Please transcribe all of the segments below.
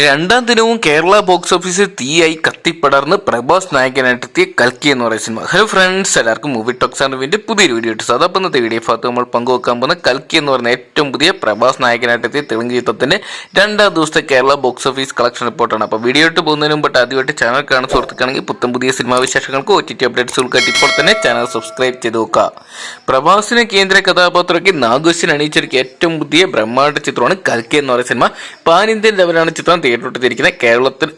രണ്ടാം ദിനവും കേരള ബോക്സ് ഓഫീസിൽ തീയായി കത്തിപ്പടർന്ന് പ്രഭാസ് നായകനായിട്ടെത്തിയ കൽക്കി എന്ന് പറയുന്ന സിനിമ. ഹലോ ഫ്രണ്ട്സ് എല്ലാവർക്കും മൂവി ടോക്സ് ആണ് പുതിയൊരു വീഡിയോ ഇട്ടു അതപ്പം ഇന്നത്തെ വീഡിയോ ഭാഗത്ത് നമ്മൾ പങ്കുവെക്കാൻ പോകുന്ന കൽക്കി എന്ന് പറയുന്ന ഏറ്റവും പുതിയ പ്രഭാസ് നായകനായിട്ടെത്തിയ തെലുങ്ക് ചിത്രത്തിന്റെ രണ്ടാം ദിവസത്തെ കേരള ബോക്സ് ഓഫീസ് കളക്ഷൻ റിപ്പോർട്ടാണ് അപ്പോൾ വീഡിയോ ഇട്ട് പോകുന്നതിന് മുമ്പ് ആദ്യമായിട്ട് ചാനൽ കാണുന്ന സുഹൃത്തുക്കാണെങ്കിൽ പുത്തൻ പുതിയ സിനിമാ വിശേഷങ്ങൾക്ക് ഒ ടി ടി അപ്ഡേറ്റ്സുകൾക്കായിട്ട് ഇപ്പോൾ തന്നെ ചാനൽ സബ്സ്ക്രൈബ് ചെയ്ത് നോക്കുക. പ്രഭാസിനെ കേന്ദ്ര കഥാപാത്രമാക്കി നാഗോശിന് അണിയിച്ചൊരുക്കിയ ഏറ്റവും പുതിയ ബ്രഹ്മാണ്ഡ ചിത്രമാണ് കൽക്കി എന്ന് പറയുന്ന സിനിമ. പാൻ ഇന്ത്യൻ ലെവലാണ് ചിത്രം. തിയേറ്ററിട്ടിരിക്കുന്നത് കേരളത്തിൽ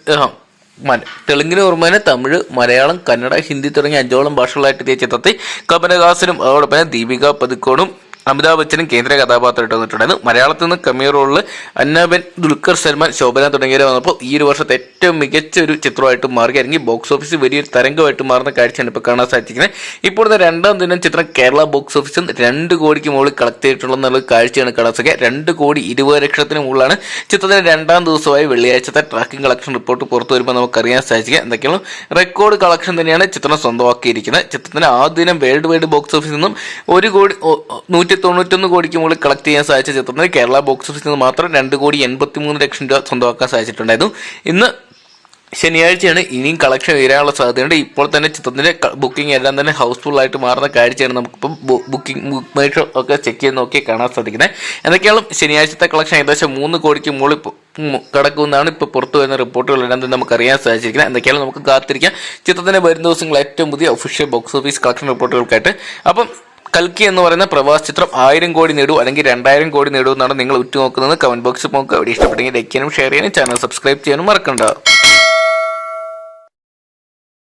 തെലുങ്കിന് ഓർമ്മ തമിഴ് മലയാളം കന്നഡ ഹിന്ദി തുടങ്ങിയ അഞ്ചോളം ഭാഷകളായിട്ട് എത്തിയ ചിത്രത്തിൽ കമലഹാസനും അതോടൊപ്പം ദീപിക പതുക്കോണും അമിതാഭ് ബച്ചനും കേന്ദ്ര കഥാപാത്രമായിട്ട് വന്നിട്ടുണ്ടായിരുന്നു. മലയാളത്തിൽ നിന്ന് കമ്മിയ റോളിൽ അന്നാബൻ ദുൽഖർ സൽമാൻ ശോഭന തുടങ്ങിയവർ വന്നപ്പോൾ ഈ ഒരു വർഷത്തെ ഏറ്റവും മികച്ച ഒരു ചിത്രമായിട്ട് മാറുകയാണെങ്കിൽ ബോക്സ് ഓഫീസിൽ വലിയൊരു തരംഗമായിട്ട് മാറുന്ന കാഴ്ചയാണ് ഇപ്പോൾ കാണാൻ സാധിക്കുന്നത് ഇപ്പോഴത്തെ രണ്ടാം ദിനം ചിത്രം കേരള ബോക്സ് ഓഫീസിൽ രണ്ട് കോടിക്ക് മുകളിൽ കളക്ട് ചെയ്തിട്ടുള്ള കാഴ്ചയാണ് കാണാൻ സാധിക്കുക. രണ്ട് കോടി ഇരുപത് ലക്ഷത്തിന് മുകളിലാണ് ചിത്രത്തിന്റെ രണ്ടാം ദിവസമായി വെള്ളിയാഴ്ചത്തെ ട്രാക്കിംഗ് കളക്ഷൻ റിപ്പോർട്ട് പുറത്തു വരുമ്പോൾ നമുക്കറിയാൻ സാധിക്കുക. എന്തൊക്കെയാണ്? റെക്കോർഡ് കളക്ഷൻ തന്നെയാണ് ചിത്രം സ്വന്തമാക്കിയിരിക്കുന്നത്. ചിത്രത്തിന്റെ ആദ്യ ദിനം വേൾഡ് വൈഡ് ബോക്സ് ഓഫീസിൽ നിന്നും ഒരു കോടി ഒ- ഒ- നൂറ്റി തൊണ്ണൂറ്റൊന്ന് കോടിക്ക് മുകളിൽ കളക്ട് ചെയ്യാൻ സാധിച്ച ചിത്രത്തിന് കേരള ബോക്സ് ഓഫീസിൽ നിന്ന് മാത്രം രണ്ട് കോടി എൺപത്തി മൂന്ന് ലക്ഷം രൂപ സ്വന്തമാക്കാൻ സാധിച്ചിട്ടുണ്ടായിരുന്നു. ഇന്ന് ശനിയാഴ്ചയാണ് ഇനിയും കളക്ഷൻ ഉയരാനുള്ള സാധ്യതയുണ്ട്. ഇപ്പോൾ തന്നെ ചിത്രത്തിന്റെ ബുക്കിംഗ് എല്ലാം തന്നെ ഹൗസ്ഫുൾ ആയിട്ട് മാറുന്ന കാഴ്ചയാണ് നമുക്കിപ്പം ബുക്കിംഗ് ബുക്ക് മേഷോ ഒക്കെ ചെക്ക് ചെയ്ത് നോക്കി കാണാൻ സാധിക്കുന്നത് എന്തൊക്കെയാണ് ശനിയാഴ്ചത്തെ കളക്ഷൻ ഏകദേശം മൂന്ന് കോടിക്ക് മുകളിൽ കടക്കുമെന്നാണ് ഇപ്പോൾ പുറത്തു വരുന്ന റിപ്പോർട്ടുകളെല്ലാം തന്നെ നമുക്ക് അറിയാൻ സാധിച്ചിരിക്കുന്നത് എന്തൊക്കെയാണ് നമുക്ക് കാത്തിരിക്കാം. ചിത്രത്തിന്റെ വരും ദിവസങ്ങൾ ഏറ്റവും പുതിയ ഒഫീഷ്യൽ ബോക്സ് ഓഫീസ് കളക്ഷൻ റിപ്പോർട്ടുകൾക്കായിട്ട് അപ്പം കൽക്കി എന്ന് പറയുന്ന പ്രവാസ് ചിത്രം ആയിരം കോടി നേടൂ അല്ലെങ്കിൽ രണ്ടായിരം കോടി നേടൂ എന്നാണ് നിങ്ങൾ ഉറ്റുനോക്കുന്നത്. കമന്റ് ബോക്സിൽ നോക്കുക. അവിടെ ഇഷ്ടപ്പെട്ടെങ്കിൽ ലൈക്ക് ചെയ്യാനും ഷെയർ ചെയ്യാനും ചാനൽ സബ്സ്ക്രൈബ് ചെയ്യാനും മറക്കണ്ട.